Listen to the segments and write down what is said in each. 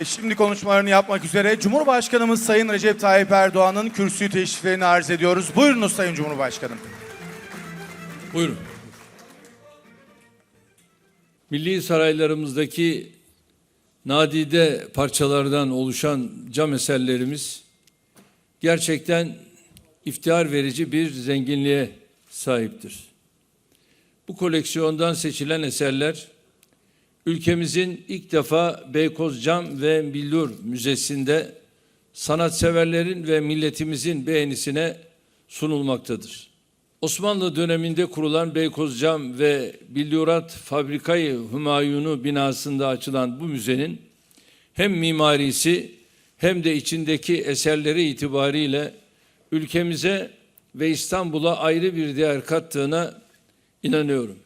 E, Şimdi konuşmalarını yapmak üzere Cumhurbaşkanımız Sayın Recep Tayyip Erdoğan'ın kürsüyü teşriflerini arz ediyoruz. Buyurunuz Sayın Cumhurbaşkanım. Buyurun. Milli saraylarımızdaki nadide parçalardan oluşan cam eserlerimiz gerçekten iftihar verici bir zenginliğe sahiptir. Bu koleksiyondan seçilen eserler ülkemizin ilk defa Beykoz Cam ve Billur Müzesi'nde sanatseverlerin ve milletimizin beğenisine sunulmaktadır. Osmanlı döneminde kurulan Beykoz Cam ve Billurat Fabrikayı Hümayunu binasında açılan bu müzenin hem mimarisi hem de içindeki eserleri itibariyle ülkemize ve İstanbul'a ayrı bir değer kattığına inanıyorum.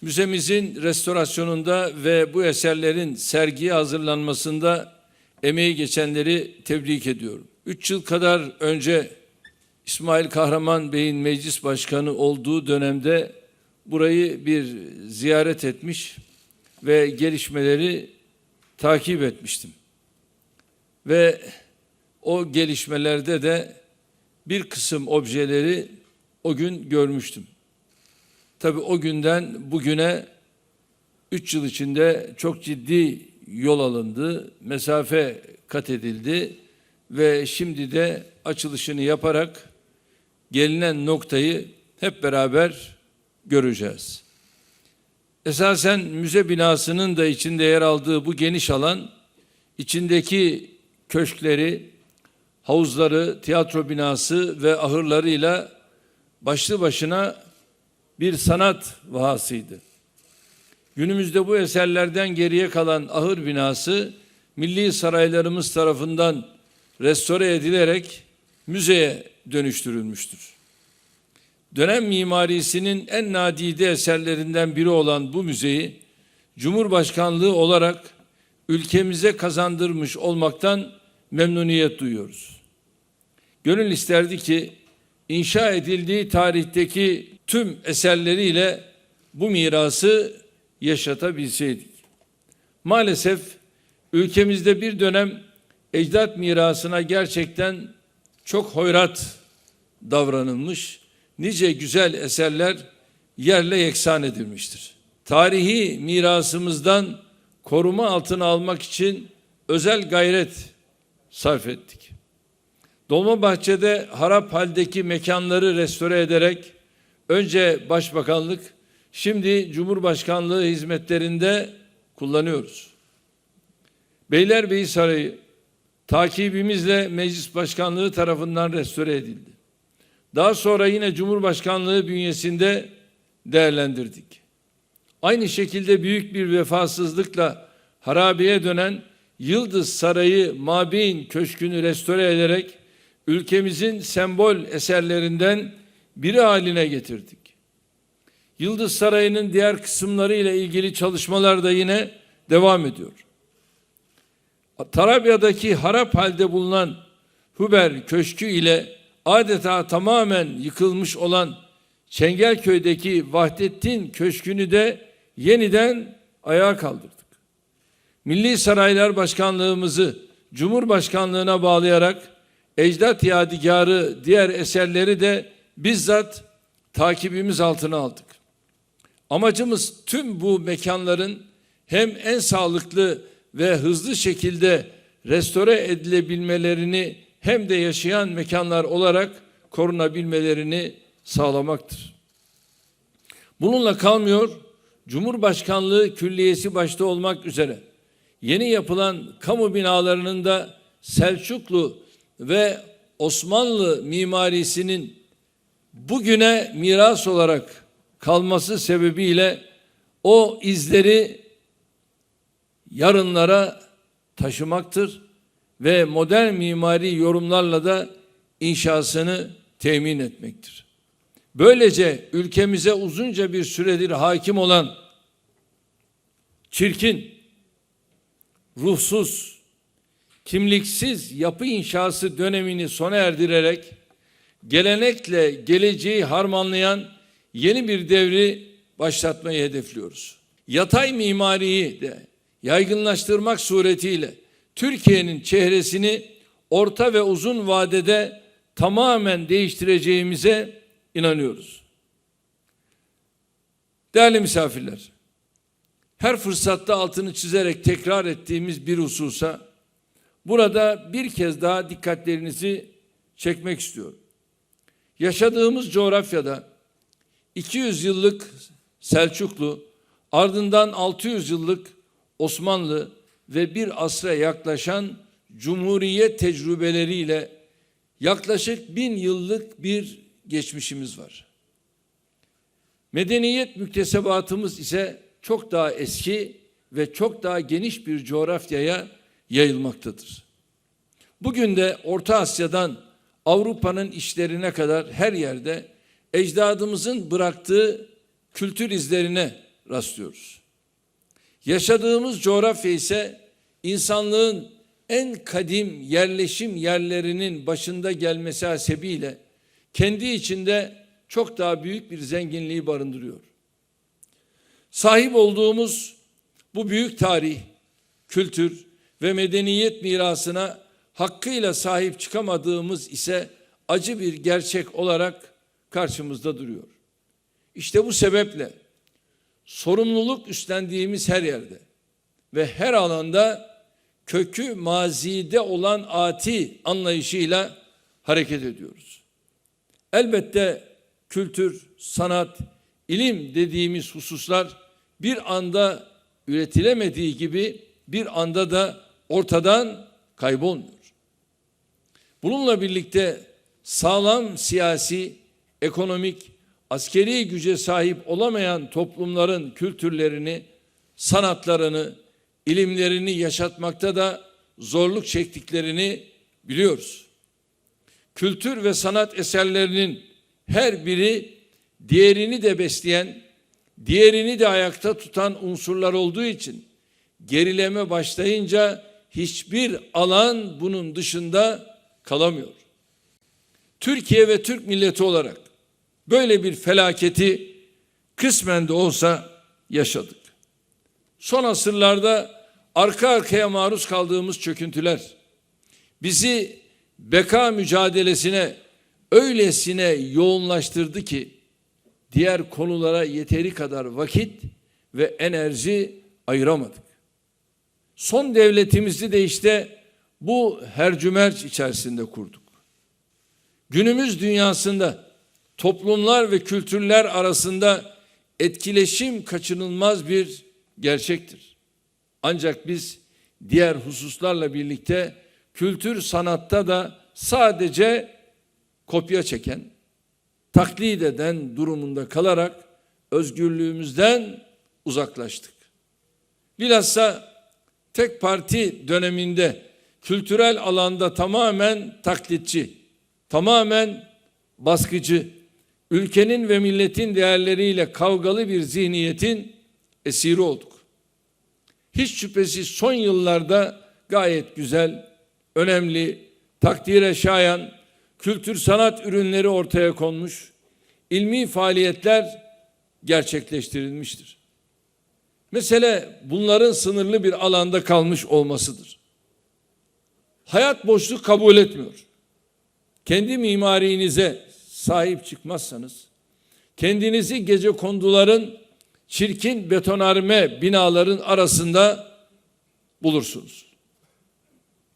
Müzemizin restorasyonunda ve bu eserlerin sergiye hazırlanmasında emeği geçenleri tebrik ediyorum. Üç yıl kadar önce İsmail Kahraman Bey'in meclis başkanı olduğu dönemde burayı bir ziyaret etmiş ve gelişmeleri takip etmiştim. Ve o gelişmelerde de bir kısım objeleri o gün görmüştüm. Tabii o günden bugüne üç yıl içinde çok ciddi yol alındı, mesafe kat edildi ve şimdi de açılışını yaparak gelinen noktayı hep beraber göreceğiz. Esasen müze binasının da içinde yer aldığı bu geniş alan içindeki köşkleri, havuzları, tiyatro binası ve ahırlarıyla başlı başına bir sanat vahasıydı. Günümüzde bu eserlerden geriye kalan ahır binası milli saraylarımız tarafından restore edilerek müzeye dönüştürülmüştür. Dönem mimarisinin en nadide eserlerinden biri olan bu müzeyi Cumhurbaşkanlığı olarak ülkemize kazandırmış olmaktan memnuniyet duyuyoruz. Gönül isterdi ki inşa edildiği tarihteki tüm eserleriyle bu mirası yaşatabilseydik. Maalesef ülkemizde bir dönem ecdat mirasına gerçekten çok hoyrat davranılmış, nice güzel eserler yerle yeksan edilmiştir. Tarihi mirasımızdan koruma altına almak için özel gayret sarf ettik. Dolmabahçe'de harap haldeki mekanları restore ederek önce Başbakanlık, şimdi Cumhurbaşkanlığı hizmetlerinde kullanıyoruz. Beylerbeyi Sarayı takibimizle Meclis Başkanlığı tarafından restore edildi. Daha sonra yine Cumhurbaşkanlığı bünyesinde değerlendirdik. Aynı şekilde büyük bir vefasızlıkla harabeye dönen Yıldız Sarayı Mabeyin Köşkü'nü restore ederek ülkemizin sembol eserlerinden biri haline getirdik. Yıldız Sarayı'nın diğer kısımları ile ilgili çalışmalar da yine devam ediyor. Tarabya'daki harap halde bulunan Huber Köşkü ile adeta tamamen yıkılmış olan Çengelköy'deki Vahdettin Köşkü'nü de yeniden ayağa kaldırdık. Milli Saraylar Başkanlığımızı Cumhurbaşkanlığına bağlayarak ecdat yadigarı diğer eserleri de bizzat takibimiz altına aldık. Amacımız tüm bu mekanların hem en sağlıklı ve hızlı şekilde restore edilebilmelerini hem de yaşayan mekanlar olarak korunabilmelerini sağlamaktır. Bununla kalmıyor, Cumhurbaşkanlığı Külliyesi başta olmak üzere yeni yapılan kamu binalarının da Selçuklu ve Osmanlı mimarisinin bugüne miras olarak kalması sebebiyle o izleri yarınlara taşımaktır ve modern mimari yorumlarla da inşasını temin etmektir. Böylece ülkemize uzunca bir süredir hakim olan çirkin, ruhsuz, kimliksiz yapı inşası dönemini sona erdirerek gelenekle geleceği harmanlayan yeni bir devri başlatmayı hedefliyoruz. Yatay mimariyi de yaygınlaştırmak suretiyle Türkiye'nin çehresini orta ve uzun vadede tamamen değiştireceğimize inanıyoruz. Değerli misafirler, her fırsatta altını çizerek tekrar ettiğimiz bir hususa burada bir kez daha dikkatlerinizi çekmek istiyorum. Yaşadığımız coğrafyada 200 yıllık Selçuklu, ardından 600 yıllık Osmanlı ve bir asra yaklaşan Cumhuriyet tecrübeleriyle yaklaşık bin yıllık bir geçmişimiz var. Medeniyet müktesebatımız ise çok daha eski ve çok daha geniş bir coğrafyaya yayılmaktadır. Bugün de Orta Asya'dan Avrupa'nın işlerine kadar her yerde ecdadımızın bıraktığı kültür izlerine rastlıyoruz. Yaşadığımız coğrafya ise insanlığın en kadim yerleşim yerlerinin başında gelmesi hasebiyle kendi içinde çok daha büyük bir zenginliği barındırıyor. Sahip olduğumuz bu büyük tarih, kültür ve medeniyet mirasına hakkıyla sahip çıkamadığımız ise acı bir gerçek olarak karşımızda duruyor. İşte bu sebeple sorumluluk üstlendiğimiz her yerde ve her alanda kökü mazide olan ati anlayışıyla hareket ediyoruz. Elbette kültür, sanat, ilim dediğimiz hususlar bir anda üretilemediği gibi bir anda da ortadan kaybolmuyor. Bununla birlikte sağlam siyasi, ekonomik, askeri güce sahip olamayan toplumların kültürlerini, sanatlarını, ilimlerini yaşatmakta da zorluk çektiklerini biliyoruz. Kültür ve sanat eserlerinin her biri diğerini de besleyen, diğerini de ayakta tutan unsurlar olduğu için gerileme başlayınca hiçbir alan bunun dışında kalamıyor. Türkiye ve Türk milleti olarak böyle bir felaketi kısmen de olsa yaşadık. Son asırlarda arka arkaya maruz kaldığımız çöküntüler bizi beka mücadelesine öylesine yoğunlaştırdı ki diğer konulara yeteri kadar vakit ve enerji ayıramadık. Son devletimizi de işte bu hercümerç içerisinde kurduk. Günümüz dünyasında toplumlar ve kültürler arasında etkileşim kaçınılmaz bir gerçektir. Ancak biz diğer hususlarla birlikte kültür sanatta da sadece kopya çeken, taklit eden durumunda kalarak özgürlüğümüzden uzaklaştık. Bilhassa tek parti döneminde kültürel alanda tamamen taklitçi, tamamen baskıcı, ülkenin ve milletin değerleriyle kavgalı bir zihniyetin esiri olduk. Hiç şüphesiz son yıllarda gayet güzel, önemli, takdire şayan kültür sanat ürünleri ortaya konmuş, ilmi faaliyetler gerçekleştirilmiştir. Mesele bunların sınırlı bir alanda kalmış olmasıdır. Hayat boşluk kabul etmiyor. Kendi mimarinize sahip çıkmazsanız, kendinizi gece konduların çirkin betonarme binaların arasında bulursunuz.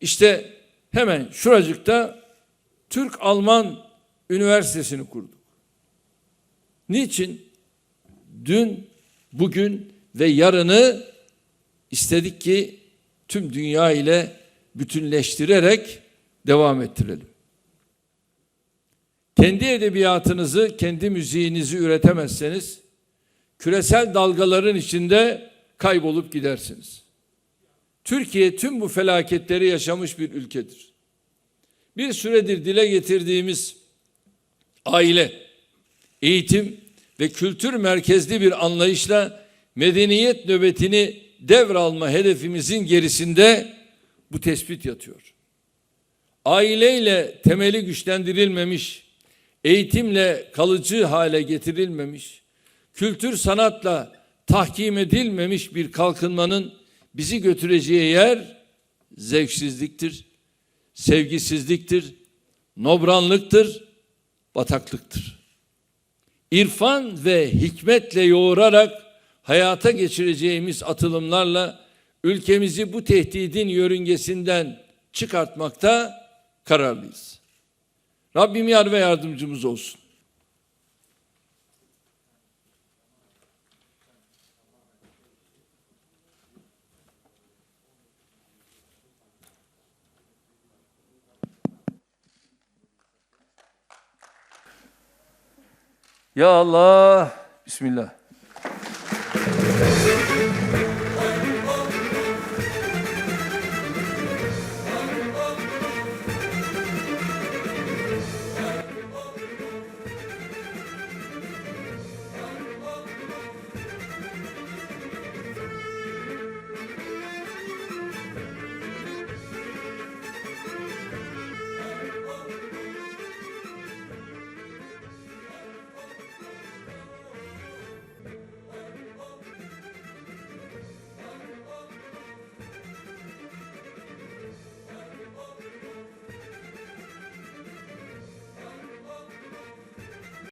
İşte hemen şuracıkta Türk-Alman Üniversitesi'ni kurduk. Niçin? Dün, bugün ve yarını istedik ki tüm dünya ile bütünleştirerek devam ettirelim. Kendi edebiyatınızı, kendi müziğinizi üretemezseniz küresel dalgaların içinde kaybolup gidersiniz. Türkiye tüm bu felaketleri yaşamış bir ülkedir. Bir süredir dile getirdiğimiz aile, eğitim ve kültür merkezli bir anlayışla medeniyet nöbetini devralma hedefimizin gerisinde bu tespit yatıyor. Aileyle temeli güçlendirilmemiş, eğitimle kalıcı hale getirilmemiş, kültür sanatla tahkim edilmemiş bir kalkınmanın bizi götüreceği yer zevksizliktir, sevgisizliktir, nobranlıktır, bataklıktır. İrfan ve hikmetle yoğurarak hayata geçireceğimiz atılımlarla ülkemizi bu tehdidin yörüngesinden çıkartmakta kararlıyız. Rabbim yar ve yardımcımız olsun. Ya Allah. Bismillah. thank you